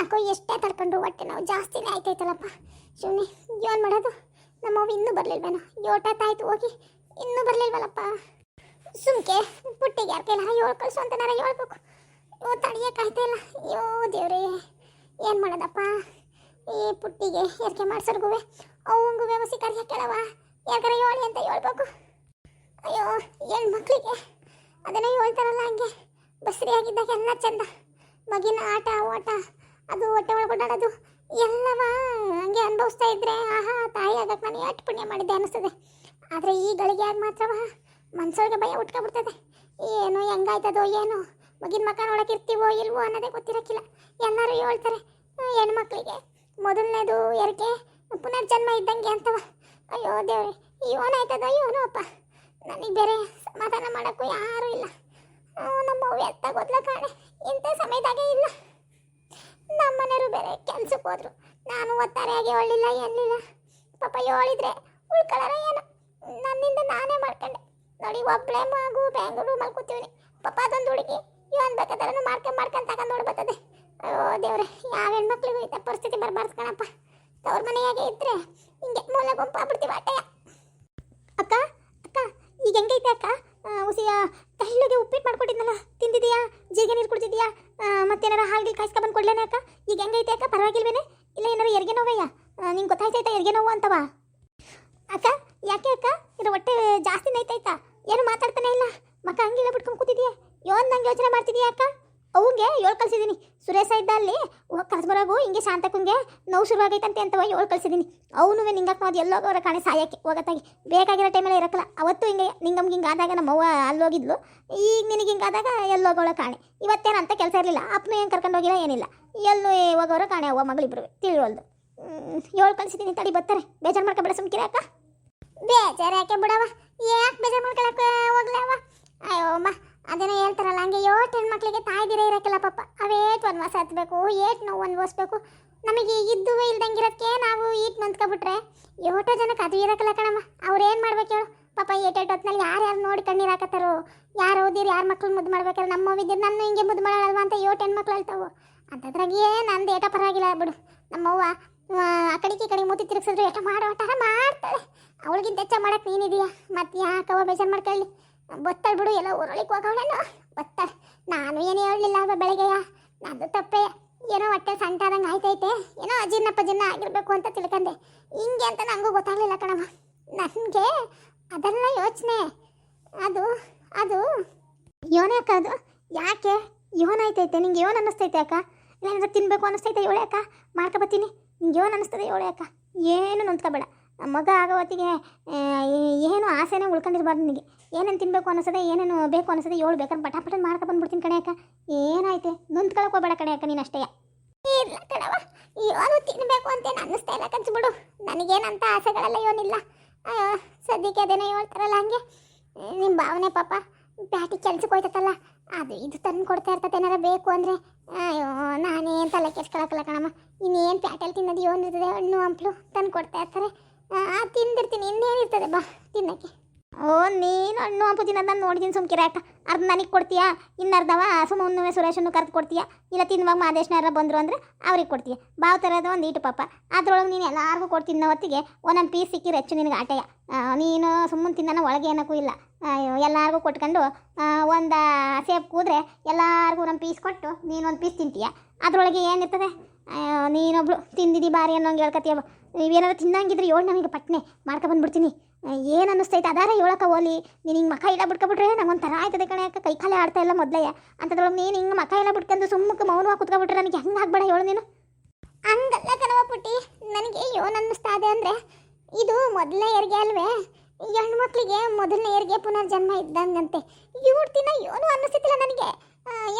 ಯಾಕೋ ಎಷ್ಟೇ ತಡ್ಕೊಂಡ್ರು ಹೊಟ್ಟೆ ನಾವು ಜಾಸ್ತಿನೇ ಆಯ್ತೈತಲ್ಲಪ್ಪ. ಶಿವನಿ ಏನು ಮಾಡೋದು? ನಮ್ಮವ್ವ ಇನ್ನೂ ಬರಲಿಲ್ವೇನೋ? ಯೋಟತ್ತಾಯ್ತು ಹೋಗಿ, ಇನ್ನೂ ಬರಲಿಲ್ವಲ್ಲಪ್ಪ. ಸುಮ್ಕೆ, ಪುಟ್ಟಿಗೆ ಯಾರ ಕೈಲ ಏಳು ಕಳಿಸು ಅಂತ ನಾನು ಹೇಳ್ಬೇಕು. ಓ ತಡಿಯೋಕ್ಕಾಯ್ತಾ ಇಲ್ಲ. ಅಯ್ಯೋ ದೇವ್ರೇ, ಏನು ಮಾಡೋದಪ್ಪ? ಈ ಪುಟ್ಟಿಗೆ ಏರ್ಕೆ ಮಾಡ್ಸೋರ್ಗುವೆ ಅವಂಗುವೆ ವ್ಯವಸ್ಥೆ ಕರಿಯ ಕೇಳವ ಯಾಕರ ಹೇಳಿ ಅಂತ ಹೇಳ್ಬೇಕು. ಅಯ್ಯೋ ಹೆಣ್ಣು ಮಕ್ಕಳಿಗೆ ಅದನ್ನು ಹೇಳ್ತಾರಲ್ಲ ಹಂಗೆ. ಬಸ್ರಿ ಆಗಿದ್ದಾಗ ಎಲ್ಲ ಚಂದ. ಮಗಿನ ಆಟ, ಓಟ ಅದು ಹೊಟ್ಟೆ ಒಳಗೊಡಾಡೋದು ಎಲ್ಲವ ಹಂಗೆ ಅನುಭವಿಸ್ತಾ ಇದ್ರೆ, ಆಹಾ, ತಾಯಿ ಆಗಕ್ಕೆ ನಾನು ಎಷ್ಟು ಪುಣ್ಯ ಮಾಡಿದ್ದೆ ಅನಿಸ್ತದೆ. ಆದರೆ ಈ ಗಳಿಗೆಯಾಗ ಮಾತ್ರವ, ಮನ್ಸೊಳಗೆ ಭಯ ಉಟ್ಕೊಬಿಡ್ತದೆ. ಏನು, ಹೆಂಗಾಯ್ತದೋ ಏನೋ, ಮಗಿನ ಮಕ್ಕ ನೋಡಕ್ಕೆ ಇರ್ತೀವೋ ಇಲ್ವೋ ಅನ್ನೋದೇ ಗೊತ್ತಿರೋಕ್ಕಿಲ್ಲ ಎಲ್ಲರೂ ಹೇಳ್ತಾರೆ, ಹೆಣ್ಮಕ್ಳಿಗೆ ಮೊದಲನೇದು ಎರಕೆ ಪುನರ್ಜನ್ಮ ಇದ್ದಂಗೆ ಅಂತವ. ಅಯ್ಯೋ ದೇವ್ರೆ ಇವನಾಯ್ತದೋ ಇವನು ಅಪ್ಪ. ನನಗೆ ಬೇರೆ ಸಮಾಧಾನ ಮಾಡೋಕ್ಕೂ ಯಾರೂ ಇಲ್ಲ. ನಮ್ಮ ಅವ್ವ ಎತ್ತ ಗೊತ್ತಲ ಕಾಣೆ. ಇಂಥ ಸಮಯದಾಗೆ ಇಲ್ಲ. ನಮ್ಮ ಮನೆಯವರು ಬೇರೆ ಕೆಲ್ಸಕ್ಕೆ ಹೋದ್ರು. ನಾನು ಒತ್ತಾರೆಯಾಗಿ ಹೇಳಿಲ್ಲ ಏನಿಲ್ಲ. ಪಾಪ ಹೇಳಿದ್ರೆ ಉಳ್ಕೊಳ್ಳಾರ ಏನು? ನನ್ನಿಂದ ನಾನೇ ಮಾಡ್ಕೊಂಡೆ. ನೋಡಿ ಒಬ್ಬಳೇ ಮಗು ಬೆಂಗಳೂರು ಮಲ್ಕೋತೀವಿ ಪಾಪ ಅದೊಂದು ಹುಡುಗಿ ಇವನ್ ಬೇಕಾದ್ರೂ ಮಾಡ್ಕೊಂಡು ಮಾಡ್ಕೊಂಡ್ ತಗೊಂಡು ನೋಡಿ ಓ ದೇವ್ರೆ, ಯಾವ ಹೆಣ್ಮಕ್ಳಿಗೂ ಇದ್ದ ಪರಿಸ್ಥಿತಿ ಬರಬಾರ್ದು ಕಣಪ್ಪ. ತವ್ರ ಮನೆಯಾಗೆ ಇದ್ರೆ ಹಿಂಗೆ ಮೂಲ ಗುಂಪಾಗ್ಬಿಡ್ತೀವಿ ಅಟ್ಟೆಯ ಅಕ್ಕ ಅಕ್ಕ, ಈಗ ಹೆಂಗೈತೆ ಅಕ್ಕ? ಉಸಿಯ ತೆಳ್ಳಗೆ ಉಪ್ಪಿಟ್ಟು ಮಾಡ್ಕೊಟ್ಟಿದ್ನಲ್ಲ, ತಿಂದಿದೀಯಾ? ಜೀರಿಗೆ ನೀರು ಕುಡ್ತಿದ್ಯಾ ಮತ್ತೇನಾರ ಹಾಲ್ಗೆ ಕಾಯಿಸ್ಕ ಬಂದು ಕೊಡ್ಲೇನೆ ಅಕ್ಕ? ಈಗ ಹೆಂಗೈತೆ ಅಕ್ಕ? ಪರವಾಗಿಲ್ವೇನೆ? ಇಲ್ಲ ಏನಾರು ಎರಿಗೆ ನೋವಯ್ಯ? ನಿಂಗೆ ಗೊತ್ತಾಯ್ತಾಯ್ತಾ ಎರಿಗೆ ನೋವು ಅಂತವ? ಅಕ್ಕ, ಯಾಕೆ ಅಕ್ಕ? ಇದು ಹೊಟ್ಟೆ ಜಾಸ್ತಿ ನೈತಾಯ್ತಾ? ಏನು ಮಾತಾಡ್ತಾನೆ ಇಲ್ಲ? ಮಕ್ಕ ಹಂಗಿಲ್ಲ ಬಿಟ್ಕೊಂಡು ಕೂತಿದ್ಯಾ? ಯೋನ್ ನಂಗೆ ಯೋಚನೆ ಮಾಡ್ತಿದ್ಯಾ ಅಕ್ಕ? ಅವಂಗೆ ಏಳು ಕಳ್ಸಿದ್ದೀನಿ ಸುರೇಶ ಇದ್ದ ಅಲ್ಲಿ ಕರ್ಸ್ಬರೋಗು ಹಿಂಗೆ ಶಾಂತಕ್ಕಂಗೆ ನೋವು ಶುರುವಾಗೈತಂತೆ ಅಂತವ ಏಳು ಕಳ್ಸಿದ್ದೀನಿ ಅವನು ನಿಂಗಕ್ಕ ಅದು ಅವರ ಕಾಣೆ ಸಾಯಕ್ಕೆ ಹೋಗತ್ತಾಗಿ. ಬೇಕಾಗಿರೋ ಟೈಮಲ್ಲಿ ಇರಕ್ಕಲ್ಲ. ಅವತ್ತು ಹಿಂಗೆ ನಿಂಗಮ್ಗೆ ಹಿಂಗೆ ಆದಾಗ ನಮ್ಮವ್ವ ಅಲ್ಲಿ ಹೋಗಿದ್ಲು. ಈಗ ನಿನಗೆ ಹಿಂಗೆ ಆದಾಗ ಎಲ್ಲೋಗೋಳ ಕಾಣೆ. ಇವತ್ತೇನು ಅಂತ ಕೆಲಸ ಇರಲಿಲ್ಲ. ಅಪ್ಪ ಏನು ಕರ್ಕೊಂಡು ಹೋಗಿಲ್ಲ, ಏನಿಲ್ಲ. ಎಲ್ಲೂ ಹೋಗೋರ ಕಾಣೆ, ಅವ್ವ ಮಗಳಿಬ್ರು ತಿಳಿವಲ್ದು. ಏಳು ಕಳ್ಸಿದ್ದೀನಿ ತಡಿ ಬರ್ತಾರೆ. ಬೇಜಾರು ಮಾಡ್ಕೊಬೇಡ ಸುಮ್ಕಿರ ಅಕ್ಕ ಬೇಜಾರು ಯಾಕೆ ಬಿಡವ ಯಾಕೆ ಬೇಜಾರು ಮಾಡ್ಕೊಳಕ್ಕೆ ಹೋಗ್ಲವ ಅಯ್ಯೋ, ಅಮ್ಮ. ಅದೇನೋ ಹೇಳ್ತಾರಲ್ಲ ಹಂಗೆ ಏಟ್ ಹೆಣ್ಮಕ್ಳಿಗೆ ತಾಯ್ದಿರೇ ಇರೋಕ್ಕಿಲ್ಲ ಪಾಪ. ಅವೇಟ್ ವನವಾಸ ಹತ್ಬೇಕು ಏಟ್ ನೋವು ಅನ್ಭವಿಸ್ಬೇಕು ನಮಗೆ ಇದ್ದುವೆ ಇಲ್ದಂಗಿರೋದಕ್ಕೆ ನಾವು ಈಟ್ ನೊಂದ್ಕೊಬಿಟ್ರೆ ಏಟೋ ಜನಕ್ಕೆ ಅದು ಇರಕ್ಕಿಲ್ಲ ಕಣಮ್ಮ. ಅವ್ರು ಏನು ಮಾಡ್ಬೇಕು ಹೇಳು. ಪಾಪ ಏಟೇಟ್ ಹೊತ್ನಲ್ಲಿ ಯಾರು ಯಾರು ನೋಡಿ ಕಣ್ಣೀರು ಹಾಕತ್ತಾರೋ ಯಾರು ಓದಿರು ಯಾರು ಮಕ್ಳು ಮುದ್ದು ಮಾಡ್ಬೇಕಾದ್ರೆ ನಮ್ಮ ಓದಿದ್ರೆ ನನ್ನ ಹಿಂಗೆ ಮುದ್ದು ಮಾಡಲ್ವಾ ಅಂತ ಏಟ್ ಹೆಣ್ಮಕ್ಳು ಹೇಳ್ತಾವು. ಏನು ನಂದು ಏಟ ಪರವಾಗಿಲ್ಲ ಬಿಡು. ನಮ್ಮವ್ವ ಆ, ಕಡೆಗೆ ಈ ಕಡೆ ಮೂತಿ ತಿರುಗಿಸಿದ್ರು ಏಟ ಮಾಡೋ ಮಾಡ್ತಾಳೆ. ಅವಳಿಗಿಂತ ಹೆಚ್ಚ ಮಾಡಕ್ಕೆ ನೀನಿದೆಯಾ ಮತ್ತೆ ಯಾಕವ ಬೇಜಾರು ಮಾಡ್ಕೊಳ್ಳಿ? ಬತ್ತಾಳೆ ಬಿಡು, ಎಲ್ಲ ಊರೊಳಗೆ ಹೋಗವಳೇನೋ ಬತ್ತಾಳೆ. ನಾನು ಏನು ಹೇಳಲಿಲ್ಲ ಬೆಳಗ್ಗೆಯ. ನಂದು ತಪ್ಪೇ. ಏನೋ ಹೊಟ್ಟೆ ಸಂಟಾದಂಗೆ ಆಯ್ತೈತೆ. ಏನೋ ಅಜೀರ್ಣ ಪಜೀರ್ಣ ಆಗಿರ್ಬೇಕು ಅಂತ ತಿಳ್ಕೊಂಡೆ ಹಿಂಗೆ ಅಂತ ನನಗೂ ಗೊತ್ತಾಗಲಿಲ್ಲ ಕಣಮ್ಮ ನನಗೆ ಅದೆಲ್ಲ ಯೋಚನೆ. ಅದು ಅದು. ಯೋನೇ ಅಕ್ಕ ಅದು. ಯಾಕೆ? ಯೋನ್ ಆಯ್ತೈತೆ. ನಿಂಗೆ ಯೋನ್ ಅನ್ನಿಸ್ತೈತೆ ಅಕ್ಕ? ಏನಾದ್ರು ತಿನ್ಬೇಕು ಅನ್ನಿಸ್ತೈತೆ ಇವಳೆ ಅಕ್ಕ? ಮಾಡ್ಕೊಬತ್ತೀನಿ ನಿಂಗೆ ಯೋನ್ ಅನ್ನಿಸ್ತದೆ ಇವಳೆ ಅಕ್ಕ. ಏನು ನಮ್ಮ ಮಗ ಆಗೋ ಹೊತ್ತಿಗೆ ಏನು ಆಸೆನೇ ಉಳ್ಕೊಂಡಿರ್ಬಾರ್ದು ನಿನಗೆ. ಏನೇನು ತಿನ್ಬೇಕು ಅನಿಸದೆ, ಏನೇನು ಬೇಕು ಅನಿಸದೆ, ಏಳು ಬೇಕಾದ್ರೆ ಪಟ ಪಟ ಮಾಡ್ಕೊಬಂದ್ಬಿಡ್ತೀನಿ ಕಣೆ ಅಕ್ಕ. ಏನಾಯ್ತೆ? ನೊಂದ್ಕೊಳಕ್ ಹೋಗ್ಬೇಡ ಕಣೆ ಅಕ್ಕ ನೀನು ಅಷ್ಟೇ. ಇಲ್ಲ ಕಣವ ಏನು ತಿನ್ಬೇಕು ಅಂತೇನು ಅನ್ನಿಸ್ತಾ ಇಲ್ಲ ಕನ್ಸ್ಬಿಡು ನನಗೇನಂತ ಆಸೆಗಳೆಲ್ಲ ಏನಿಲ್ಲ. ಅಯ್ಯೋ, ಸದ್ಯಕ್ಕೆ ಅದೇನೋ ಹೇಳ್ತಾರಲ್ಲ ಹಂಗೆ. ನಿಮ್ಮ ಭಾವನೆ ಪಾಪ ಪ್ಯಾಟಿ ಕೆಲ್ಸಕ್ಕೆ ಹೋಯ್ತತ್ತಲ್ಲ. ಅದು ಇದು ತಂದು ಕೊಡ್ತಾ ಇರ್ತದೆ ಏನಾರ ಬೇಕು ಅಂದರೆ. ಅಯ್ಯೋ ನಾನೇನು ತಲೆ ಕೆಡ್ಸ್ಕೊಳಕ್ಕಲ್ಲ ಕಣಮ್ಮ ಇನ್ನೇನು ಪ್ಯಾಟಲ್ಲಿ ತಿನ್ನೋದು ಏನಿರ್ತದೆ ಹಣ್ಣು ಹಂಪ್ಲು ತಂದು ಕೊಡ್ತಾ ಇರ್ತಾರೆ. ತಿಂದಿರ್ತೀನಿ, ಇನ್ನೇನಿರ್ತದೆ ಬಾ, ತಿನ್ನಕ್ಕೆ. ಓ, ನೀನು ಹಣ್ಣು ಹಂಪು ತಿನ್ನೋದನ್ನ ನಾನು ನೋಡಿದ್ದೀನಿ ಸುಮ್ಕಿರ ಅಕ್ಕ ಅರ್ಧ ನನಗೆ ಕೊಡ್ತೀಯಾ? ಇನ್ನು ಅರ್ಧವ? ಸುಮ್ಮನೆ ಸುರೇಶನ್ನು ಕರೆದು ಕೊಡ್ತೀಯಾ? ಇಲ್ಲ ತಿನ್ನುವಾಗ ಮಾದೇಶ್ನಾರ ಬಂದರು ಅಂದರೆ ಅವ್ರಿಗೆ ಕೊಡ್ತೀಯ? ಬಾವು ಥರದ ಒಂದು ಈಟು ಪಾಪ. ಅದ್ರೊಳಗೆ ನೀನು ಎಲ್ಲರಿಗೂ ಕೊಡ್ತೀನಿ ಹೊತ್ತಿಗೆ ಒಂದೊಂದು ಪೀಸ್ ಸಿಕ್ಕಿರ ಹೆಚ್ಚು ನಿನಗೆ ಆಟೆಯ. ನೀನು ಸುಮ್ಮನೆ ತಿನ್ನೋಣ ಒಳಗೆ ಏನಕ್ಕೂ ಇಲ್ಲ. ಎಲ್ಲರಿಗೂ ಕೊಟ್ಕೊಂಡು ಒಂದು ಸೇಬ್ ಕೂದ್ರೆ ಎಲ್ಲರಿಗೂ ಒಂದೊಂದು ಪೀಸ್ ಕೊಟ್ಟು ನೀನು ಒಂದು ಪೀಸ್ ತಿಂತೀಯ? ಅದರೊಳಗೆ ಏನಿರ್ತದೆ? ನೀನೊಬ್ಳು ತಿಂದಿದ್ದಿ ಬಾರಿ ಅನ್ನೋಂಗೆ ಹೇಳ್ಕತ್ತೀಯ ನೀವೇನಾದ್ರು ತಿನ್ನಂಗಿದ್ರೆ ಏಳು ನನಗೆ ಪಟ್ನೆ ಮಾಡ್ಕೊಬಂದ್ಬಿಡ್ತೀನಿ ಏನು ಅನ್ನಿಸ್ತೈತೆ? ಅದಾರ ಹೇಳಕ್ಕ ಹೋಲಿ ನೀನು ಹಿಂಗೆ ಮಖ ಇಲ್ಲ ಬಿಟ್ಕೊಬಿಟ್ರೆ ನಂಗೆ ಒಂಥರ ಆಯ್ತದೆ ಕಣೆ ಯಾಕೆ ಕೈ ಕಾಲೇ ಆಡ್ತಾ ಇಲ್ಲ ಮೊದಲೇ. ಅಂತದ್ರೊಳಗೆ ನೀನು ಹಿಂಗೆ ಮಖ ಇಲ್ಲ ಬಿಟ್ಕೊಂಡು ಸುಮ್ಮಕ್ಕೆ ಮೌನವಾಗಿ ಕುತ್ಕೊಬಿಟ್ರೆ ನನಗೆ ಹೆಂಗೆ ಆಗ್ಬೇಡ ಹೇಳು ನೀನು. ಹಂಗಲ್ಲ ಕಣವ ಪುಟ್ಟಿ. ನನಗೆ ಏನು ಅನ್ನಿಸ್ತಾ ಇದೆ ಅಂದರೆ, ಇದು ಮೊದಲನೇ ಹೆರಿಗೆ ಅಲ್ವೇ? ಹೆಣ್ಮಕ್ಳಿಗೆ ಮೊದಲನೇ ಹೆರಿಗೆ ಪುನರ್ಜನ್ಮ ಇದ್ದಂಗಂತೆ. ಇವ್ರ ದಿನ ಏನು ಅನ್ನಿಸ್ತಿಲ್ಲ ನನಗೆ.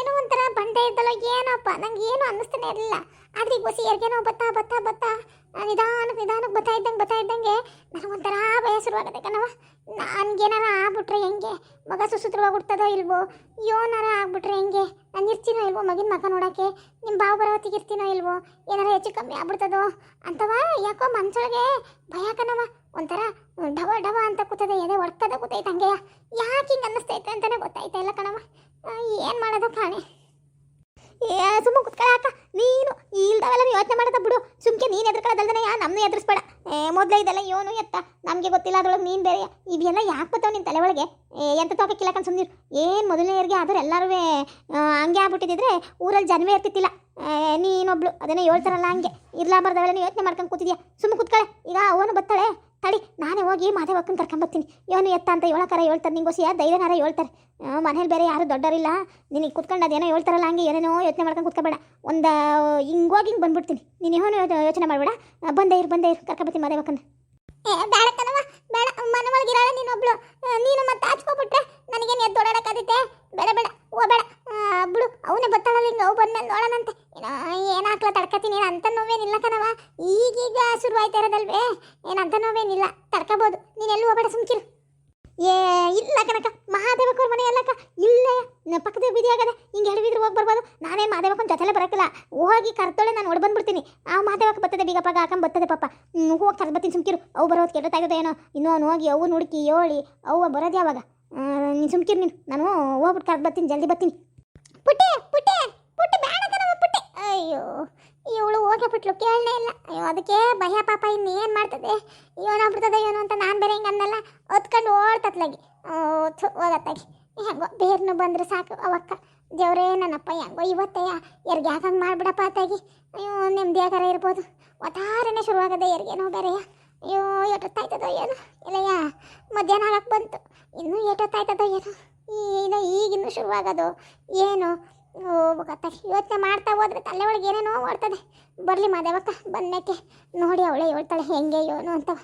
ಏನೋ ಒಂಥರ ಬಂಡೆ ಇದ್ದಲ್ಲ, ಏನಪ್ಪ, ನಂಗೆ ಏನು ಅನ್ನಿಸ್ತಾನೆ ಇರಲಿಲ್ಲ. ಆದ್ರೆ ಈಗ ಬಸ್ಸಿ ಬತ್ತಾ ಬತ್ತಾ ಬತ್ತಾ ನಿಧಾನಕ್ಕೆ ನಿಧಾನಕ್ಕೆ ಬತ್ತಾ ಇದ್ದಂಗೆ ಬತ್ತಾ ಇದ್ದಂಗೆ ನನಗೊಂಥರ ಭಯ ಶುರುವಾಗುತ್ತೆ ಕಣವ ನನಗೇನಾರ ಆಗ್ಬಿಟ್ರೆ ಹೆಂಗೆ? ಮಗ ಸುಸೂತ್ರವಾಗಿ ಹುಡ್ತದೋ ಇಲ್ವೋ? ಯೋನಾರ ಆಗ್ಬಿಟ್ರೆ ಹೆಂಗೆ? ನಾನು ಇರ್ತೀನೋ ಇಲ್ವೋ ಮಗಿನ ಮಗ ನೋಡೋಕ್ಕೆ? ನಿಮ್ಮ ಬಾವು ಬರೋತ್ತಿಗೆ ಇರ್ತೀನೋ ಇಲ್ವೋ? ಏನಾರ ಹೆಚ್ಚು ಕಮ್ಮಿ ಆಗ್ಬಿಡ್ತದೋ? ಅಂತವ ಯಾಕೋ ಮನ್ಸೊಳಗೆ ಭಯ ಕಣವ ಒಂಥರ ಡವ ಡವ ಅಂತ ಕೂತದೆ, ಎದೆ ಹೊಡ್ಕದ ಕೂತೈತೆ ಹಂಗೆ ಯಾಕೆ ಹಿಂಗೆ ಅನ್ನಿಸ್ತೈತೆ ಅಂತಾನೆ ಗೊತ್ತಾಯ್ತಾ ಇಲ್ಲ ಕಣವ ಏನ್ ಮಾಡೋದು ಕಾಣೆ? ಏ ಸುಮ್ಮ ಕುತ್ಕೊಳ್ಳಾಕ ನೀನು ಇಲ್ದವೆಲ್ಲ ಯೋಚನೆ ಮಾಡದ ಬಿಡು. ಸುಮ್ಕೆ ನೀನು ಎದ್ರಕೊಳ್ಳೋದಲ್ದನೆ ಯಾ ನಮ್ಮನ್ನು ಎದುರಿಸ್ಬೇಡ. ಏ, ಮೊದಲೇ ಇದೆಲ್ಲ ಯೋನು ಎತ್ತ. ನಮಗೆ ಗೊತ್ತಿಲ್ಲ, ಅದ್ರೊಳಗೆ ನೀನು ಬೇರೆ. ಇವೆಲ್ಲ ಯಾಕೆ ಬರ್ತಾವೆ ನಿನ್ ತಲೆ ಒಳಗೆ ಎಂಥ ಟಾಪಿಕ್ ಇಲ್ಲ ಸುಮ್ಮನೆ ಏನು ಮೊದಲನೇರಿಗೆ ಆದ್ರೆ ಎಲ್ಲರೂ ಹಂಗೆ ಆಗ್ಬಿಟ್ಟಿದ್ರೆ ಊರಲ್ಲಿ ಜನವೇ ಇರ್ತಿತ್ತಿಲ್ಲ. ನೀನೊಬ್ಳು, ಅದನ್ನೇ ಹೇಳ್ತಾರಲ್ಲ ಹಂಗೆ. ಇರ್ಲಾಬಾರ್ದವೆಲ್ಲ ಯೋಚನೆ ಮಾಡ್ಕೊಂಡು ಕೂತಿದ್ಯಾ? ಸುಮ್ಮನೆ ಕುತ್ಕೊಳ್ಳೆ. ಈಗ ಅವನು ಬತ್ತಾಳೆ. ತಡಿ, ನಾನೇ ಹೋಗಿ ಮಾದೇವಕ್ಕನ ಕರ್ಕೊಂಬರ್ತೀನಿ ಇವನು ಎತ್ತ ಅಂತ ಹೇಳೋಕಾರ ಹೇಳ್ತಾರೆ ನಿಂಗೋಸಿಯ ಧೈರ್ಯನಾರ ಹೇಳ್ತಾರೆ. ಮನೇಲಿ ಬೇರೆ ಯಾರು ದೊಡ್ಡರಿಲ್ಲ. ನಿನಗೆ ಕುತ್ಕೊಂಡು ಅದೇನೋ ಹೇಳ್ತಾರಲ್ಲ, ಹಂಗೆ ಏನೇನೋ ಯೋಚನೆ ಮಾಡ್ಕೊಂಡು ಕುತ್ಕೋಬೇಡ. ಒಂದು ಹಿಂಗೋಗಿ ಹಿಂಗೆ ಬಂದ್ಬಿಡ್ತೀನಿ. ನೀನು ಏನೋ ಯೋಚನೆ ಮಾಡಬೇಡ. ಬಂದೇ ಇರು ಬಂದೇ ಇರು ಕರ್ಕೊಂಬರ್ತೀನಿ ಏ ಬೇಡ, ಮನೆ ಒಳಗಿರಾಳ ನೀನೊಬ್ಳು. ನೀನು ಮತ್ತೆ ಹಚ್ಕೊಬಿಟ್ರೆ ನನಗೇನು ಎದ್ದು ಓಡಾಡಕ್ಕಾದೈತೆ ಬೇಡ ಬೇಡ, ಓ, ಬೇಡ. ಅವನೇ ಬತ್ತಾಳಲ್ಲ ಹಿಂಗೆ ಅವು ಬಂದ್ಮೇಲೆ ನೋಡೋಣಂತೆ. ಏನೋ ಹಾಕ್ಲ ತಡ್ಕತೀನಿ ಏನು ಅಂತ ನೋವೇನಿಲ್ಲ ಕಣವ ಈಗೀಗ ಶುರುವಾಯ್ತಾ ಇರೋದಲ್ವೇ? ಏನಂತ ನೋವೇನಿಲ್ಲ. ತಡ್ಕೋಬೋದು. ನೀನೆಲ್ಲೂ ಹೋಗಬೇಡ, ಸುಮ್ಕಿರು. ಏ, ಇಲ್ಲ ಕನಕ ಮಹಾದೇವಕ್ಕವ್ರ ಮನೆ ಅಲ್ಲಕ್ಕ. ಇಲ್ಲೇ ಪಕ್ಕದ ಬೀದಿ ಆಗದೆ ಹಿಂಗೆ ಹೇಳಿದ್ರು ಹೋಗಿ ಬರ್ಬೋದು. ನಾನೇ ಮಹಾದೇವಕ್ಕನ ಜೊತೆಲೆ ಬರಕ್ಕಿಲ್ಲ ಹೋಗಿ ಕರ್ತೊಳೆ ನಾನು ಹೊಡ್ ಬಂದ್ಬಿಡ್ತೀನಿ. ಆ ಮಹಾದೇವಕ್ಕೆ ಬರ್ತದೆ ಬೀಗ ಪಾಗ ಹಾಕೊಂಡು ಬರ್ತದೆ ಪಾಪ. ಹೋಗಿ ಕರ್ದು ಬರ್ತೀನಿ ಸುಮ್ಕಿರು. ಅವು ಬರೋದು ಕೆಟ್ಟದಾಗಿದೆ ಏನೋ. ಇನ್ನೂ ಅವ್ನು ಹೋಗಿ ಅವು ನುಡುಕಿ ಹೇಳಿ ಅವು ಬರೋದು ಯಾವಾಗ? ನೀನು ಸುಮ್ಕಿರು ನೀನು. ನಾನು ಹೋಗ್ಬಿಟ್ಟು ಕರ್ದು ಬರ್ತೀನಿ, ಜಲ್ದಿ ಬರ್ತೀನಿ. ಪುಟ್ಟೆ ಪುಟ್ಟೆ ಪುಟ್ಟೆ ಬೇಡ ಪುಟ್ಟೆ. ಅಯ್ಯೋ. ಇವಳು ಹೋಗಿ ಬಿಟ್ಲು ಕೇಳಲೇ ಇಲ್ಲ. ಅಯ್ಯೋ, ಅದಕ್ಕೆ ಭಯ ಪಾಪ ಇನ್ನು ಏನು ಮಾಡ್ತದೆ? ಏನೋ ಬಿಡ್ತದೆ ಏನು ಅಂತ ನಾನು ಬೇರೆ ಹಿಂಗೆ ಅನ್ನಲ್ಲ ಹೊತ್ಕೊಂಡು ಓಡ್ತತ್ಲಾಗಿ. ಹೋಗತ್ತಾಗಿ. ಹೆಂಗೋ, ಬೇರ್ನು ಬಂದ್ರೆ ಸಾಕು, ಅವಕ್ಕ. ದೇವ್ರೇ, ನನ್ನಪ್ಪ, ಹೆಂಗೋ ಇವತ್ತಯ್ಯ ಎರ್ಗೆ ಯಾಕಂಗೆ ಮಾಡ್ಬಿಡಪ್ಪ ಅತ್ತಾಗಿ. ಅಯ್ಯೋ ನೆಮ್ಮದಿಯಾಗಾರ ಇರ್ಬೋದು. ಒತ್ತಾರನೇ ಶುರುವಾಗದೆ ಯಾರಿಗೇನೋ ಬೇರೆಯ. ಅಯ್ಯೋ ಎಷ್ಟೊತ್ತಾಯ್ತದೋ ಏನು? ಇಲ್ಲಯ್ಯ, ಮಧ್ಯಾಹ್ನ ಆಗಕ್ಕೆ ಬಂತು. ಇನ್ನೂ ಎಷ್ಟೊತ್ತಾಯ್ತದೋ ಏನು? ಏನೋ ಈಗಿನ್ನೂ ಶುರುವಾಗೋದು ಏನು? ಹೋಗ್ಬೇಕಾಗ್ತದೆ ಯೋಚನೆ ಮಾಡ್ತಾ ಹೋದ್ರೆ ತಲೆ ಒಳಗೆ ಏನೇನೋ ಓಡ್ತದೆ ಬರಲಿ ಮಾದೇವಕ್ಕ ಬಂದಕ್ಕೆ ನೋಡಿ ಅವಳೆ ಹೇಳ್ತಾಳೆ, ಹೆಂಗೆ ಏನು ಅಂತವ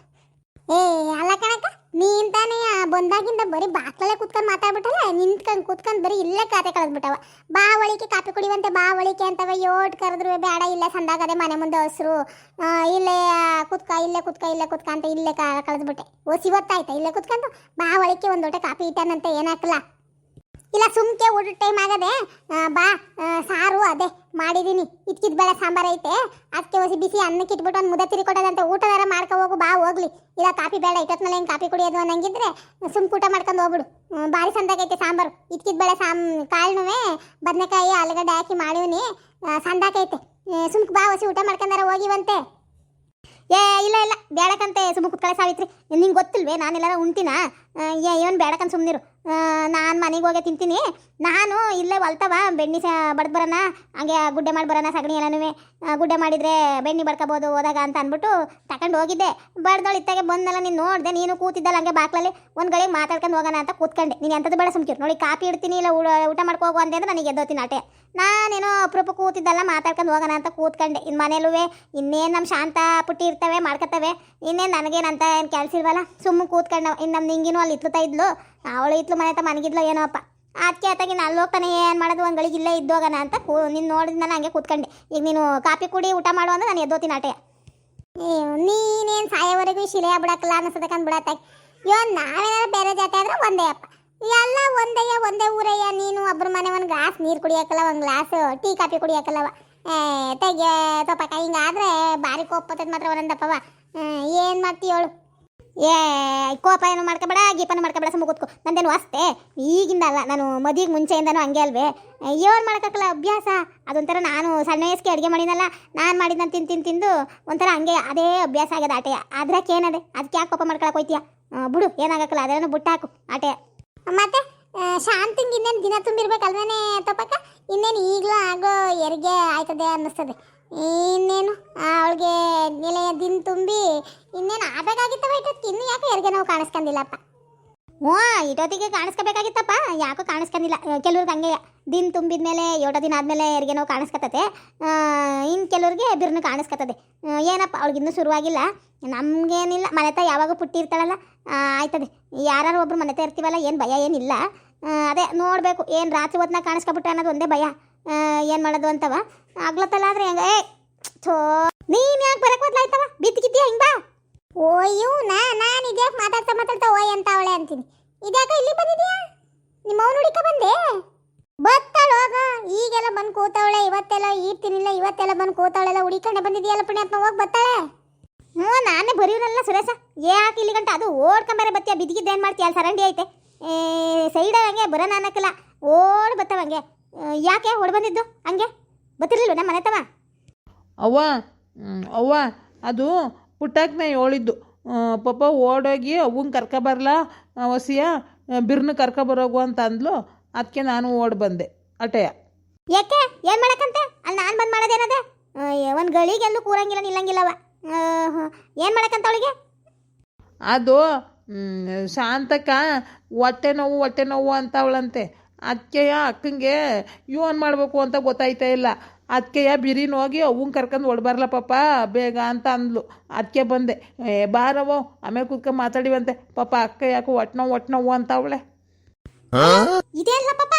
ಏ, ಅಲ್ಲ ಕಣಕ್ಕ ನೀನ್ ತಾನೇ ಆ ಬಂದಾಗಿಂದ ಬರೀ ಬಾಕ್ಲಲ್ಲೇ ಕುತ್ಕೊಂಡು ಮಾತಾಡ್ಬಿಟ್ಟಲ್ಲ, ನಿಂತ್ಕೊಂಡು ಕುತ್ಕೊಂಡು ಬರೀ ಇಲ್ಲೇ ಖಾತೆ ಕಳೆದ್ಬಿಟ್ಟವ. ಬಾ ಒಳಿಕೆ ಕಾಪಿ ಕುಡಿವಂತೆ ಬಾ ಒಳಿಕೆ ಅಂತವ, ಯೋಟ್ ಕರೆದ್ರು, ಬೇಡ, ಇಲ್ಲೇ ಸಂದಾಗದೆ ಮನೆ ಮುಂದೆ ಹಸ್ರು. ಇಲ್ಲೇ ಕುತ್ಕ ಇಲ್ಲೇ ಕುತ್ಕ ಇಲ್ಲೇ ಕುತ್ಕ ಅಂತ ಇಲ್ಲೇ ಕಳೆದ್ಬಿಟ್ಟೆ. ಓ, ಸಿವತ್ತಾಯ್ತಾ, ಇಲ್ಲೇ ಕುತ್ಕೊಂಡು? ಬಾ ಒಳಿಕೆ ಒಂದು ಕಾಪಿ ಇಟ್ಟಾನಂತೆ ಏನಾಕಲ್ಲ ಇಲ್ಲ, ಸುಮ್ಕೆ ಊಟದ ಟೈಮ್ ಆಗದೆ ಬಾ ಸಾರು ಅದೇ ಮಾಡಿದೀನಿ. ಇದ್ಕಿದ್ ಬೇಳೆ ಸಾಂಬಾರ್ ಐತೆ. ಅದಕ್ಕೆ ಹೊಸಿ ಬಿಸಿ ಅನ್ನಕ್ಕೆ ಇಟ್ಬಿಟ್ಟು ಒಂದು ಮುದ ತಿರಿ ಕೊಡೋದಂತೆ ಊಟದಾರ ಮಾಡ್ಕೊ ಹೋಗು, ಬಾ ಹೋಗ್ಲಿ. ಇಲ್ಲ, ಕಾಫಿ ಬೇಡ ಇಟ್ಟೊತ್ಮೇಲೆ ಹೆಂಗೆ ಕಾಫಿ ಕುಡಿಯೋದು ಅನ್ನಂಗಿದ್ರೆ ಸುಮ್ ಊಟ ಮಾಡ್ಕೊಂಡು ಹೋಗ್ಬಿಡು. ಭಾರಿ ಸಂದಾಗೈತೆ ಸಾಂಬಾರು. ಇದ್ಕಿದ್ ಬೇಳೆ ಸಾಮ್ ಕಾಳುನುವೆ, ಬದನೆಕಾಯಿ, ಆಲೂಗಡ್ಡೆ ಹಾಕಿ ಮಾಡಿವ್ನಿ. ಸಂದಾಕೈತೆ ಸುಮ್ಕೆ ಬಾ ಹೊಸಿ ಊಟ ಮಾಡ್ಕೊಂಡಾರ ಹೋಗಿವಂತೆ. ಏ, ಇಲ್ಲ ಇಲ್ಲ, ಬೇಡಕಂತೆ. ಸುಮ್ಮ ಕುತ್ಕಳೆ ಸಾವಿತ್ರಿ. ನಿಂಗೆ ಗೊತ್ತಿಲ್ವೇ, ನಾನೆಲ್ಲಾರ ಉಂಟಿನ? ಏ, ಏನು ಬೇಡಕಂತ ಸುಮ್ಮನಿರು ನಾನು ಮನೆಗೆ ಹೋಗಿ ತಿಂತೀನಿ. ನಾನು ಇಲ್ಲೇ ಹೊಲ್ತವ, ಬೆಣ್ಣೆ ಸ, ಬಡ್ದು ಬರೋಣ, ಹಂಗೆ ಗುಡ್ಡೆ ಮಾಡಿ ಬರೋಣ ಸಗಣಿ ಎಲ್ಲನೂ ಗುಡ್ಡೆ ಮಾಡಿದರೆ ಬೆಣ್ಣೆ ಬಡ್ಕೋಬೋದು ಹೋದಾಗ ಅಂತ ಅಂದ್ಬಿಟ್ಟು ತಗೊಂಡು ಹೋಗಿದ್ದೆ. ಬಡ್ದೋಳು ಇತ್ತಾಗೆ ಬಂದಲ್ಲ ನೀನು ನೋಡಿದೆ, ನೀನು ಕೂತಿದ್ದಲ್ಲ ಹಂಗೆ ಬಾಕ್ಲಲ್ಲಿ. ಒಂದು ಗಳಿಗೆ ಮಾತಾಡ್ಕೊಂಡು ಹೋಗೋಣ ಅಂತ ಕೂತ್ಕೊಂಡೆ. ನೀನು ಎಂಥದ್ದು ಬೇಡ ಸುಮ್ಕಿರು. ನೋಡಿ, ಕಾಫಿ ಇಡ್ತೀನಿ, ಇಲ್ಲ ಊಟ ಊಟ ಮಾಡ್ಕೊ ಅಂದ್ರೆ ನನಗೆ ಎದ್ದೋತೀನಿ ಆಟೆ. ನಾನೇನೋ ಅಪ್ರೂಪ ಕೂತಿದ್ದಲ್ಲ, ಮಾತಾಡ್ಕೊಂಡು ಹೋಗೋಣ ಅಂತ ಕೂತ್ಕೊಂಡೆ. ಇನ್ನು ಮನೇಲೂ ಇನ್ನೇನು ನಮ್ಮ ಶಾಂತ ಪುಟ್ಟಿ ಇರ್ತವೆ ಮಾಡ್ಕೊತವೆ ಇನ್ನೇನು ನನಗೇನಂತ ಏನು ಕೆಲಸ ಇಲ್ವಲ್ಲ ಸುಮ್ಮನೆ ಕೂತ್ಕೊಂಡು ಇನ್ನು ನಮ್ಮ ನಿಂಗಿನೂ ಅಲ್ಲಿ ಇತ್ಲುತ್ತಾ ಇದ್ಲು. ಅವಳು ಇತ್ಲು ಮನೆ ಮನಗಿದ್ಲು ಏನೋಪ್ಪ. ಅದಕ್ಕೆ ಆತಾಗಿ ನಾನು ಹೋಗ್ತಾನೆ, ಏನು ಮಾಡೋದು, ಒಂದು ಗಳಿಗೆ ಇಲ್ಲೇ ಇದ್ದೋಗೋಣ ಅಂತ ಕೂ ನೀನು ನೋಡಿದ ನಾನು ಹಂಗೆ ಕೂತ್ಕೊಂಡೆ. ಈಗ ನೀನು ಕಾಫಿ ಕುಡಿ, ಊಟ ಮಾಡು ಅಂದ್ರೆ ನಾನು ಎದ್ದೋತೀನಿ ಆಟೆ ನೀನೇನು ಸಾಯೋವರೆಗೂ ಶಿಲೆ ಬಿಡಕ್ಕಲ್ಲ ಅನ್ನಿಸೋದಕ್ಕಂದು ಬಿಡತ್ತೆ ಅಯ್ಯೋ, ನಾವೇನಾದ್ರು ಬೇರೆ ಜಾತಿ ಆದ್ರೆ ಒಂದೇ ಅಪ್ಪ. ಎಲ್ಲ ಒಂದೇಯ, ಒಂದೇ ಊರಯ್ಯ. ನೀನು ಒಬ್ಬರ ಮನೆ ಒಂದು ಗ್ಲಾಸ್ ನೀರು ಕುಡಿಯೋಕ್ಕಲ್ಲ, ಒಂದು ಗ್ಲಾಸ್ ಟೀ, ಕಾಫಿ ಕುಡಿಯೋಕ್ಕಲ್ಲವ ಏ, ತೆಗೆ ತಪ್ಪಕ್ಕ ಹಿಂಗಾದ್ರೆ ಭಾರಿ ಕೋಪತ್ತದ ಮಾತ್ರ ಒಂದಪ್ಪವ ಏನು ಮಾಡ್ತೀಯೋಳು ಏ, ಕೋಪ ಏನು ಮಾಡ್ಕೊಬೇಡ, ಗೀಪನ ಮಾಡ್ಕೋಬೇಡ ಸುಮ್ಮ ಕೂತ್ಕೋ. ನಂದೇನು ಅಷ್ಟೇ? ಈಗಿಂದ ಅಲ್ಲ, ನಾನು ಮದುವೆಗೆ ಮುಂಚೆಯಿಂದನೂ ಹಂಗೆ ಅಲ್ವೇ? ಏನು ಮಾಡೋಕ್ಕಲ್ಲ ಅಭ್ಯಾಸ? ಅದೊಂಥರ ನಾನು ಸಣ್ಣ ವಯಸ್ಸಿಗೆ ಅಡುಗೆ ಮಾಡಿನಲ್ಲ ನಾನು ಮಾಡಿದ್ನ ತಿಂದು ತಿಂದು ತಿಂದು ಒಂಥರ ಹಂಗೆ ಅದೇ ಅಭ್ಯಾಸ ಆಗ್ಯದ ಆಟೆಯ. ಅದ್ರಕ್ಕೆ ಏನದೆ? ಅದಕ್ಕೆ ಯಾಕೆ ಕೋಪ ಮಾಡ್ಕೊಳಕ್ಕೆ ಹೋಯ್ತೀಯ? ಬಿಡು, ಏನಾಗಕ್ಕಲ್ಲ, ಅದನ್ನು ಬುಟ್ಟಾಕು ಹಾಕು ಆಟೆ ಮತ್ತೆ ಶಾಂತಿಂಗ್ ಇನ್ನೇನು ದಿನ ತುಂಬಿರ್ಬೇಕಲ್ವೇ ತಪ್ಪಕ್ಕ? ಇನ್ನೇನು ಈಗಲೂ ಆಗೋ ಎರಿಗೆ ಆಯ್ತದೆ ಅನ್ನಿಸ್ತದೆ. ಇನ್ನೇನು? ಅವಳಿಗೆ ನಿಲಯ ದಿನ ತುಂಬಿ ಇನ್ನೇನು ಆಗಬೇಕಾಗಿತ್ತವ ಇಟ್ಟೊತ್ತಿಗೆ ಇನ್ನು ಯಾಕೆ ಹೆರಿಗೆ ನಾವು ಕಾಣಿಸ್ಕೊಂಡಿಲ್ಲಪ್ಪ ಹ್ಞೂ, ಇಟೋತಿಗೆ ಕಾಣಿಸ್ಕೋಬೇಕಾಗಿತ್ತಪ್ಪ. ಯಾಕೋ ಕಾಣಿಸ್ಕೊಂಡಿಲ್ಲ ಕೆಲವ್ರಿಗೆ ಹಂಗೆ ದಿನ ತುಂಬಿದ ಮೇಲೆ ಏಟೋ ದಿನ ಆದಮೇಲೆ ಹೆರಿಗೆ ನಾವು ಕಾಣಿಸ್ಕತ್ತತೆ. ಇನ್ನು ಕೆಲವ್ರಿಗೆ ಬಿರ್ನು ಕಾಣಿಸ್ಕತ್ತದೆ. ಏನಪ್ಪ ಅವ್ಳಿಗಿನ್ನೂ ಶುರುವಾಗಿಲ್ಲ. ನಮಗೇನಿಲ್ಲ. ಮನೆತ ಯಾವಾಗ ಪುಟ್ಟಿರ್ತಾಳಲ್ಲ. ಆಯ್ತದೆ. ಯಾರು ಒಬ್ರು ಮನೆತ ಇರ್ತೀವಲ್ಲ, ಏನು ಭಯ ಏನಿಲ್ಲ. ಅದೇ ನೋಡಬೇಕು. ಏನು ರಾತ್ರಿ ಹೊತ್ನಾಗ ಕಾಣಿಸ್ಕೊಬಿಟ್ರೆ ಅನ್ನೋದು ಒಂದೇ ಭಯ. ಏನು ಮಾಡೋದು ಅಂತವ? ಆಗ್ಲತ್ತಲ್ಲ ಆದ್ರೆ ಹೆಂಗ? ಏ ಥೋ ನೀನು ಯಾಕೆ ಬರಕ್ಕೆ ಹೋದ್ಲಾಯ್ತವ ಬಿದ್ದಿಗಿದ್ದೀಯ ಹಿಂಗ್ ಬಾ. ಓ ಇವ್ನಾ ನಾನು ಇದ್ಯಾಕೆ ಮಾತಾಡ್ತಾ ಮಾತಾಡ್ತಾ ಓಯ್ ಅಂತ ಅವಳೆ ಅಂತೀನಿ. ಇದ್ಯಾಕ ಇಲ್ಲಿ ಬಂದಿದ್ಯಾ? ನಿಮ್ಮ ಅವ್ನು ಹುಡುಕ ಬಂದೆ? ಬತ್ತಾಳ ಹೋಗ. ಈಗೆಲ್ಲ ಬಂದು ಕೂತವಳೆ ಇವತ್ತೆಲ್ಲ ಈರ್ತಿನಿಲ್ಲ ಇವತ್ತೆಲ್ಲ ಬಂದು ಕೂತವಳೆಲ್ಲ ಹುಡಿಕೊಂಡೆ ಬಂದಿದ್ಯಲ್ಲ ಪುಣ್ಯಾತ್ಮ ಹೋಗಿ ಬತ್ತಾಳೆ. ಹ್ಞೂ ನಾನೇ ಬರೀವ್ರಲ್ಲ ಸುರೇಶ. ಯಾಕೆ ಇಲ್ಲಿ ಗಂಟ ಅದು ಓಡ್ಕೊಂಬರೆ ಬತ್ತಿಯ? ಬಿದ್ದಿಗಿದ್ದು ಏನು ಮಾಡ್ತೀಯ? ಅಲ್ಲಿ ಸರಂಡಿ ಐತೆ. ಏ ಸೈಡ್ ಹಂಗೆ ಬರೋಣ ಅನ್ನಕ್ಕಿಲ್ಲ ಓಡ್ ಬತ್ತವ ಹಂಗೆ. ಆ, ಯಾಕೆ ಹೊಡೆ ಬಂದಿದ್ದು? ಹಂಗೆ? ಬತ್ತಿರ್ಲಿಲ್ಲ ನಮ್ಮ ಮನೆ ತವ ಅವ್ವ ಅವ್ವ ಅದು ಪುಟ್ಟಕ್ಕನೇ ಹೇಳಿದ್ದು. ಪಾಪ ಓಡೋಗಿ ಅವ್ವಂಗೆ ಕರ್ಕೊಬರ್ಲಾ ಹೊಸಿಯ ಬಿರ್ನ ಕರ್ಕೊಬರೋಗು ಅಂತ ಅಂದ್ಲು. ಅದಕ್ಕೆ ನಾನು ಓಡ್ ಬಂದೆ. ಅಟಯ. ಯಾಕೆ? ಏನ್ ಮಾಡಕ್ಕಂತೆ? ಅಲ್ಲಿ ನಾನು ಬಂದ್ ಮಾಡೋದೇನದೆ? ಒಂದು ಗಳಿಗೆಲ್ಲೂ ಕೂರಂಗಿಲ್ಲ ನಿಲ್ಲಂಗಿಲ್ಲವ. ಏನ್ ಮಾಡಕ್ಕಂತ ಅವಳಿಗೆ? ಅದು ಶಾಂತಕ್ಕ ಹೊಟ್ಟೆ ನೋವು ಹೊಟ್ಟೆ ನೋವು ಅಂತವಳಂತೆ ಅದಕ್ಕೆಯ ಅಕ್ಕಂಗೆ ಏನು ಮಾಡಬೇಕು ಅಂತ ಗೊತ್ತಾಯ್ತಾ ಇಲ್ಲ. ಅದಕ್ಕೆಯ ಬಿರಿನ ಹೋಗಿ ಅವ್ವಂಗೆ ಕರ್ಕೊಂಡು ಹೊಡ್ಬಾರ್ಲ ಪಾಪ ಬೇಗ ಅಂತ ಅಂದ್ಲು. ಅದಕ್ಕೆ ಬಂದೆ. ಏ ಬಾರವೋ ಆಮೇಲೆ ಕೂತ್ಕೊಂಡು ಮಾತಾಡಿವಂತೆ. ಪಾಪ ಅಕ್ಕ ಯಾಕೋ ಒಟ್ನೋ ಒಟ್ನೋವು ಅಂತ ಅವಳೆ. ಇದೇ ಅಲ್ಲ ಪಾಪ.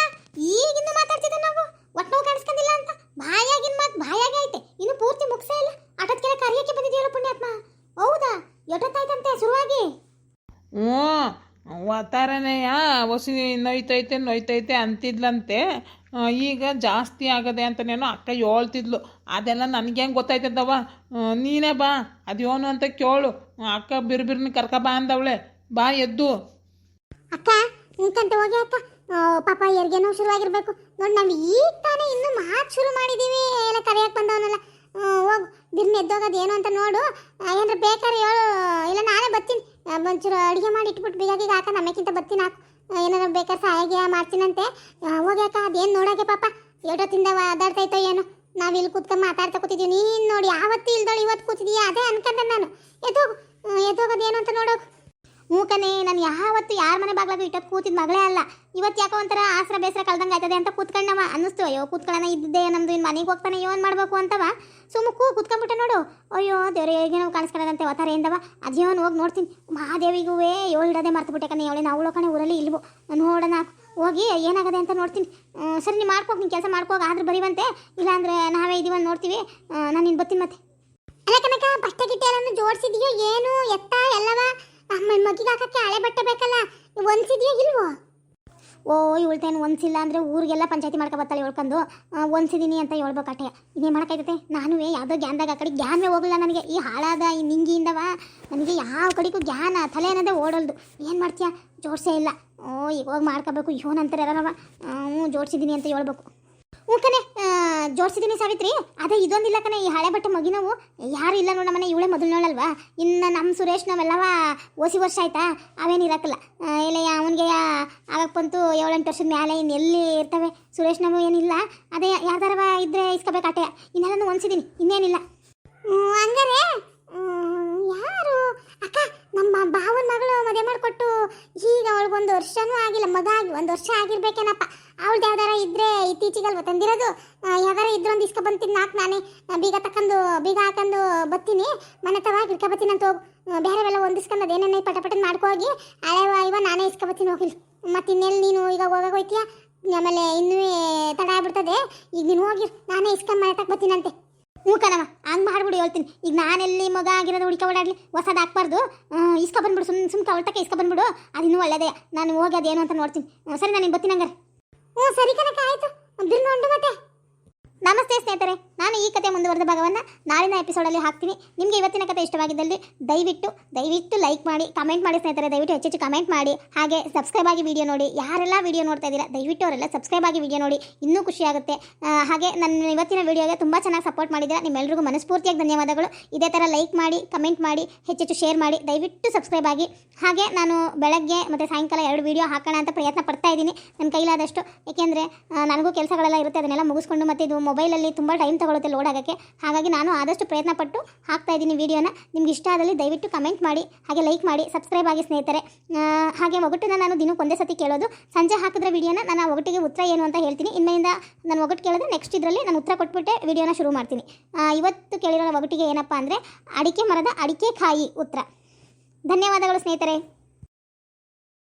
ಈಗಿನ್ನು ಮಾತಾಡ್ತಿದ್ದೆ ನಾವು. ಒಟ್ಟು ನೋವು ಕಾಣಿಸ್ಕೊಂಡಿಲ್ಲ ಅಂತ. ಬಾಯಾಗಿನ ಮಾತು ಬಾಯಾಗಿ ಐತೆ. ಇನ್ನು ಪೂರ್ತಿ ಮುಗಿಸೇ ಇಲ್ಲ. ಆಟದ ಕೆಲ ಕರಿಯಕ್ಕೆ ಬಂದಿದೆಯಲ್ಲ ಪುಣ್ಯಾತ್ಮ ಹೌದಾ ಎಷ್ಟೊತ್ತಾಯ್ತಂತೆ ಶುರುವಾಗಿ ಹ್ಞೂ ವಾತಾರನೆಯ ಹೊಸಿ ನೋಯ್ತೈತೆ ನೋಯ್ತೈತೆ ಅಂತಿದ್ಲಂತೆ ಈಗ ಜಾಸ್ತಿ ಆಗದೆ ಅಂತನೇನೋ ಅಕ್ಕ ಹೇಳ್ತಿದ್ಲು. ಅದೆಲ್ಲ ನನಗೆ ಹೆಂಗೆ ಗೊತ್ತಾಯ್ತದವ ನೀನೇ ಬಾ ಅದೇನು ಅಂತ ಕೇಳು. ಅಕ್ಕ ಬಿರ್ಬಿರ್ನ ಕರ್ಕ ಬಾ ಅಂದವಳೆ. ಬಾ ಎದ್ದು. ಅಕ್ಕ ನಿಂತಂತೆ ಹೋಗಿ ಅಕ್ಕ ಪಾಪ ಎರ್ಗೇನೋ ಶುರುವಾಗಿರ್ಬೇಕು. ನೋಡಿ, ನಾವು ಈಗ ತಾನೇ ಇನ್ನು ಮಾತು ಶುರು ಮಾಡಿದೀವಿ. ಎಲ್ಲ ಕರೆಯಕ್ಕೆ ಬಂದವನಲ್ಲ. ಹೋಗು, ಬಿರ್ನ ಎದ್ದೋಗೋದು ಏನು ಅಂತ ನೋಡು. ಏನಾರ ಬೇಕಾದ್ರೆ ಹೇಳು ಇಲ್ಲ ನಾನೇ ಬರ್ತೀನಿ ಆ, ಒಂಚೂರು ಅಡುಗೆ ಮಾಡಿ ಇಟ್ಬಿಟ್ಟು ಬೀಗಾಗಿಗೆ ಹಾಕ ನಮಗಿಂತ ಬರ್ತೀನಿ ಹಾಕು ಏನಾದ್ರು ಬೇಕಾದ್ರೆ ಸಹಾಯ ಮಾಡ್ತೀನಂತೆ. ಹೋಗಿ ಅಕ್ಕ ಅದೇನು ನೋಡೋಕೆ ಪಾಪ. ಎಷ್ಟೊತ್ತಿಂದ ಅದಾಡ್ತೈತೋ ಏನು. ನಾವು ಇಲ್ಲಿ ಕೂತ್ಕೊಂಡು ಮಾತಾಡ್ತಾ ಕೂತಿದ್ದೀವಿ ನೀನು ನೋಡಿ ಯಾವತ್ತೂ ಇಲ್ದೋಳು ಇವತ್ತು ಕೂತಿದೀಯ? ಅದೇ ಅನ್ಕೊಂಡೆ ನಾನು. ಎದ್ದೋಗು ಆ, ಎದ್ದೋಗೋದು ಏನು ಅಂತ ನೋಡೋಕು ಮೂಕನೇ ನಾನು ಯಾವತ್ತು ಯಾರ ಮನೆ ಬಾಗ್ಲಾಗ ಇಟ್ಟದ್ದು ಕೂತಿದ್ ಮಗಳೇ ಅಲ್ಲ. ಇವತ್ತು ಯಾಕೋ ಒಂಥರ ಆಸರ ಬೇಸರ ಕಳ್ದಂಗೆ ಆಯ್ತದೆ ಅಂತ ಕೂತ್ಕೊಂಡವ. ಅನ್ನಿಸ್ತು, ಅಯ್ಯೋ, ಕೂತ್ಕೊಳ್ಳೋಣ, ಇದ್ದಿದ್ದೆ, ನಮ್ದು ಇನ್ನು ಮನೆಗೆ ಹೋಗ್ತಾನೆ, ಏನು ಮಾಡಬೇಕು ಅಂತವ? ಸುಮ್ಮ ಕೂ ಕೂತ್ಕೊಂಡ್ಬಿಟ್ಟೆ ನೋಡು. ಅಯ್ಯೋ, ದೇವ್ರ, ಹೇಗೆ ನಾವು ಕಾಣಿಸ್ಕೊಳ್ಳೋದಂತೆ, ಅವತಾರ ಎಂದವ? ಅದೇವನ್ ಹೋಗಿ ನೋಡ್ತೀನಿ. ಮಹಾದೇವಿಗೂ ಏಳು ಇಡದೆ ಮರ್ತು ಬಿಟ್ಟೆ ಕಣೆ, ಅವಳೆ. ನಾವು ಕಣೆ ಊರಲ್ಲಿ ಇಲ್ವೋ? ನೋಡೋಣ, ಹೋಗಿ ಏನಾಗದೆ ಅಂತ ನೋಡ್ತೀನಿ. ಸರಿ ನೀನು ಮಾಡ್ಕೋಗಿ, ನೀನು ಕೆಲಸ ಮಾಡ್ಕೋಗಿ, ಆದ್ರೆ ಬರೀವಂತೆ. ಇಲ್ಲಾಂದ್ರೆ ನಾವೇ ಇದೀವನ್ ನೋಡ್ತೀವಿ. ನಾನು ನಿನ್ನ ಬರ್ತೀನಿ ಮತ್ತೆ. ಅಲ್ಲ ಕನಕ ಬಟ್ಟೆ ಗಿಟ್ಟೆ ಎಲ್ಲ ಜೋಡಿಸಿದೀಯೋ, ಏನು ಎತ್ತ ಎಲ್ಲವ? ಅಮ್ಮ ಮಗಿಗೆ ಹಾಕಕ್ಕೆ ಹಳೆ ಬಟ್ಟೆ ಬೇಕಲ್ಲ ಒಂದ್ಸಿದ್ಯಾ ಇಲ್ವೋ? ಓ ಇವಳ್ತೇನು ಒಂದ್ಸಿಲ್ಲ ಅಂದರೆ ಊರಿಗೆಲ್ಲ ಪಂಚಾಯತಿ ಮಾಡ್ಕೊ ಬರ್ತಾಳೆ ಹೇಳ್ಕೊಂಡು ಒಂದ್ಸಿದ್ದೀನಿ ಅಂತ ಹೇಳ್ಬೇಕು ಅಟ್ಟೆ ಇನ್ನೇನು ಮಾಡೋಕ್ಕಾಯ್ತದೆ ನಾನು ಯಾವುದೋ ಗ್ಯಾನ್ದಾಗ ಆ ಕಡೆ ಗ್ಯಾನ್ವೇ ಹೋಗಲ್ಲ ನನಗೆ. ಈ ಹಾಳಾದ, ಈ ನಿಂಗಿಯಿಂದವ? ನನಗೆ ಯಾವ ಕಡೆಗೂ ಜ್ಞಾನ ತಲೆ ಅನ್ನೋದೇ ಓಡಲ್ದು. ಏನು ಮಾಡ್ತೀಯ? ಜೋಡಿಸೇ ಇಲ್ಲ. ಓ ಈಗ ಹೋಗಿ ಮಾಡ್ಕೋಬೇಕು. ಇವನಂತಾರೆ ಯಾರವ ಹ್ಞೂ ಜೋಡಿಸಿದ್ದೀನಿ ಅಂತ ಹೇಳ್ಬೇಕು. ಹ್ಞೂ ಕಣೆ ಜೋಡಿಸಿದ್ದೀನಿ ಸಾವಿತ್ರಿ. ಅದೇ ಇದೊಂದಿಲ್ಲ ಕಣೆ, ಈ ಹಳೆ ಬಟ್ಟೆ ಮಗಿನವು. ಯಾರು ಇಲ್ಲ ನೋಡ ಮನೆ ಇವಳೆ ಮೊದಲನೋಳಲ್ವಾ ಇನ್ನು ನಮ್ಮ ಸುರೇಶ್ ನಾವೆಲ್ಲವ ಓಸಿ ವರ್ಷ ಆಯ್ತಾ? ಅವೇನು ಇರಕ್ಕಲ್ಲ ಇಲ್ಲ ಅವನಿಗೆ ಆಗಕ್ಕೆ ಬಂತು, ಏಳೆಂಟು ವರ್ಷದ ಮೇಲೆ ಇನ್ನು ಎಲ್ಲಿ ಇರ್ತವೆ? ಸುರೇಶ್ ನಾವು ಏನಿಲ್ಲ. ಅದೇ ಯಾವ್ದಾರವ ಇದ್ರೆ ಇಸ್ಕೋಬೇಕಾಟೆ ಇನ್ನೆಲ್ಲನೂ ಹೊನ್ಸಿದ್ದೀನಿ ಇನ್ನೇನಿಲ್ಲ. ಹಂಗಾರೆ ಯಾರು? ಅಕ್ಕ ನಮ್ಮ ಭಾವನ ಮಗಳು ಮದುವೆ ಮಾಡಿಕೊಟ್ಟು ಈಗ ಅವಳಿಗೊಂದು ವರ್ಷನೂ ಆಗಿಲ್ಲ, ಮಗ ಆಗಿ ಒಂದು ವರ್ಷ ಆಗಿರ್ಬೇಕೇನಪ್ಪ. ಅವಳ್ದು ಯಾವ್ದಾರ ಇದ್ರೆ ಇತ್ತೀಚೆಗಲ್ವ ತಂದಿರೋದು? ಯಾವ್ದಾರ ಇದ್ರೆ ಒಂದು ಇಸ್ಕೊ ಬಂತೀನಿ ನಾನೇ ಬೀಗ ತಕ್ಕಂದು, ಬೀಗ ಹಾಕೊಂಡು ಬತ್ತೀನಿ. ಮನೆ ತವ ಇಟ್ಕೊ ಬರ್ತೀನಿ ಅಂತ ಹೋಗಿ. ಬೇರೆವೆಲ್ಲ ಹೊಂದಿಸ್ಕೊಂಡು ಅದೇನೇನು ಪಟ ಪಟ ಮಾಡ್ಕೋಗಿ ಹಳೆವ ಇವ ನಾನೇ ಇಸ್ಕೊ ಬತ್ತೀನಿ ಹೋಗಿಲ್ಲ ಮತ್ತೆ ಇನ್ನೆಲ್ಲಿ ನೀನು ಈಗ ಹೋಗಕ್ಕೆ ಹೋಯ್ತೀಯ? ಆಮೇಲೆ ಇನ್ನೂ ತಡ ಆಗ್ಬಿಡ್ತದೆ. ಈಗ ನೀನು ಹೋಗಿ ನಾನೇ ಇಸ್ಕೊಂಡು ಮನೆ ತಕ್ಕ ಬರ್ತೀನಂತೆ ಹ್ಞೂ ಕಣವ ಹಂಗೆ ಮಾಡ್ಬಿಡು, ಹೇಳ್ತೀನಿ. ಈಗ ನಾನೆಲ್ಲಿ ಮಗ ಆಗಿರೋದು ಹುಡುಕ ಓಡಾಡ್ಲಿ? ಹೊಸದು ಹಾಕ್ಬಾರ್ದು. ಇಸ್ಕ ಬಂದ್ಬಿಡು, ಸುಮ್ ಸುಮ್ ಕವಳ್ತಕ್ಕೆ ಇಸ್ಕ ಬಂದ್ಬಿಡು. ಅದು ಇನ್ನೂ ಒಳ್ಳೇದೇ. ನಾನು ಹೋಗಿ ಅದೇನು ಅಂತ ನೋಡ್ತೀನಿ. ಸರಿ, ನಾನು ಬರ್ತೀನಿ ಹಂಗಾರೆ. ಹ್ಞೂ, ಸರಿ ಕನಕ ಆಯಿತು. ಉಂಟು ಮತ್ತೆ. ನಮಸ್ತೆ ಸ್ನೇಹಿತರೆ. ನಾನು ಈ ಕತೆ ಮುಂದುವರೆದ ಭಾಗವನ್ನು ನಾಳಿನ ಎಪಿಸೋಡಲ್ಲಿ ಹಾಕ್ತೀನಿ. ನಿಮಗೆ ಇವತ್ತಿನ ಕತೆ ಇಷ್ಟವಾಗಿದ್ದಲ್ಲಿ ದಯವಿಟ್ಟು ದಯವಿಟ್ಟು ಲೈಕ್ ಮಾಡಿ ಕಮೆಂಟ್ ಮಾಡಿ ಸ್ನೇಹಿತರೆ ದಯವಿಟ್ಟು ಹೆಚ್ಚೆಚ್ಚು ಕಮೆಂಟ್ ಮಾಡಿ. ಹಾಗೆ ಸಬ್ಸ್ಕ್ರೈಬ್ ಆಗಿ ವಿಡಿಯೋ ನೋಡಿ. ಯಾರೆಲ್ಲ ವಿಡಿಯೋ ನೋಡ್ತಾ ಇದ್ದೀರಾ ದಯವಿಟ್ಟು ಅವರೆಲ್ಲ ಸಬ್ಸ್ಕ್ರೈಬ್ ಆಗಿ ವಿಡಿಯೋ ನೋಡಿ. ಇನ್ನೂ ಖುಷಿ ಆಗುತ್ತೆ. ಆ, ಹಾಗೆ ನನ್ನ ಇವತ್ತಿನ ವಿಡಿಯೋಗೆ ತುಂಬ ಚೆನ್ನಾಗಿ ಸಪೋರ್ಟ್ ಮಾಡಿದ್ದೀರಾ. ನಿಮ್ಮೆಲ್ಲರಿಗೂ ಮನಸ್ಫೂರ್ತಿಯಾಗಿ ಧನ್ಯವಾದಗಳು. ಇದೇ ಥರ ಲೈಕ್ ಮಾಡಿ ಕಮೆಂಟ್ ಮಾಡಿ ಹೆಚ್ಚೆಚ್ಚು ಶೇರ್ ಮಾಡಿ ದಯವಿಟ್ಟು ಸಬ್ಸ್ಕ್ರೈಬ್ ಆಗಿ. ಹಾಗೆ ನಾನು ಬೆಳಗ್ಗೆ ಮತ್ತು ಸಾಯಂಕಾಲ ಎರಡು ವಿಡಿಯೋ ಹಾಕೋಣ ಅಂತ ಪ್ರಯತ್ನ ಪಡ್ತಾ ಇದ್ದೀನಿ. ನನ್ನ ಕೈಲಾದಷ್ಟು. ಏಕೆಂದರೆ ನನಗೂ ಕೆಲಸಗಳೆಲ್ಲ ಇರುತ್ತೆ ಅದನ್ನೆಲ್ಲ ಮುಗಿಸ್ಕೊಂಡು ಮತ್ತು ಇದು ಮೊಬೈಲಲ್ಲಿ ತುಂಬ ಟೈಮ್ ತಗೊಳುತ್ತೆ. ಲೋಡ್ ಆಗೋಕ್ಕೆ. ಹಾಗಾಗಿ ನಾನು ಆದಷ್ಟು ಪ್ರಯತ್ನ ಪಟ್ಟು ಹಾಕ್ತಾ ಇದ್ದೀನಿ ವಿಡಿಯೋನ. ನಿಮ್ಗೆ ಇಷ್ಟ ಆದಲ್ಲಿ ದಯವಿಟ್ಟು ಕಮೆಂಟ್ ಮಾಡಿ, ಹಾಗೆ ಲೈಕ್ ಮಾಡಿ, ಸಬ್ಸ್ಕ್ರೈಬ್ ಆಗಿ ಸ್ನೇಹಿತರೆ. ಹಾಗೆ ಒಗಟನ್ನ ನಾನು ದಿನಕ್ಕೆ ಒಂದೇ ಸತಿ ಕೇಳೋದು. ಸಂಜೆ ಹಾಕಿದ್ರೆ ವಿಡಿಯೋನ ನಾನು ಆ ಒಗಟಿಗೆ ಉತ್ತರ ಏನು ಅಂತ ಹೇಳ್ತೀನಿ. ಇನ್ಮೇಲಿಂದ ನಾನು ಒಗಟ್ಟು ಕೇಳಿದ್ರೆ ನೆಕ್ಸ್ಟ್ ಇದರಲ್ಲಿ ನಾನು ಉತ್ತರ ಕೊಟ್ಬಿಟ್ಟೆ ವಿಡಿಯೋನ ಶುರು ಮಾಡ್ತೀನಿ. ಇವತ್ತು ಕೇಳಿರೋ ಒಗಟಿಗೆ ಏನಪ್ಪ ಅಂದರೆ ಅಡಿಕೆ ಮರದ ಅಡಿಕೆ ಕಾಯಿ ಉತ್ತರ. ಧನ್ಯವಾದಗಳು ಸ್ನೇಹಿತರೆ.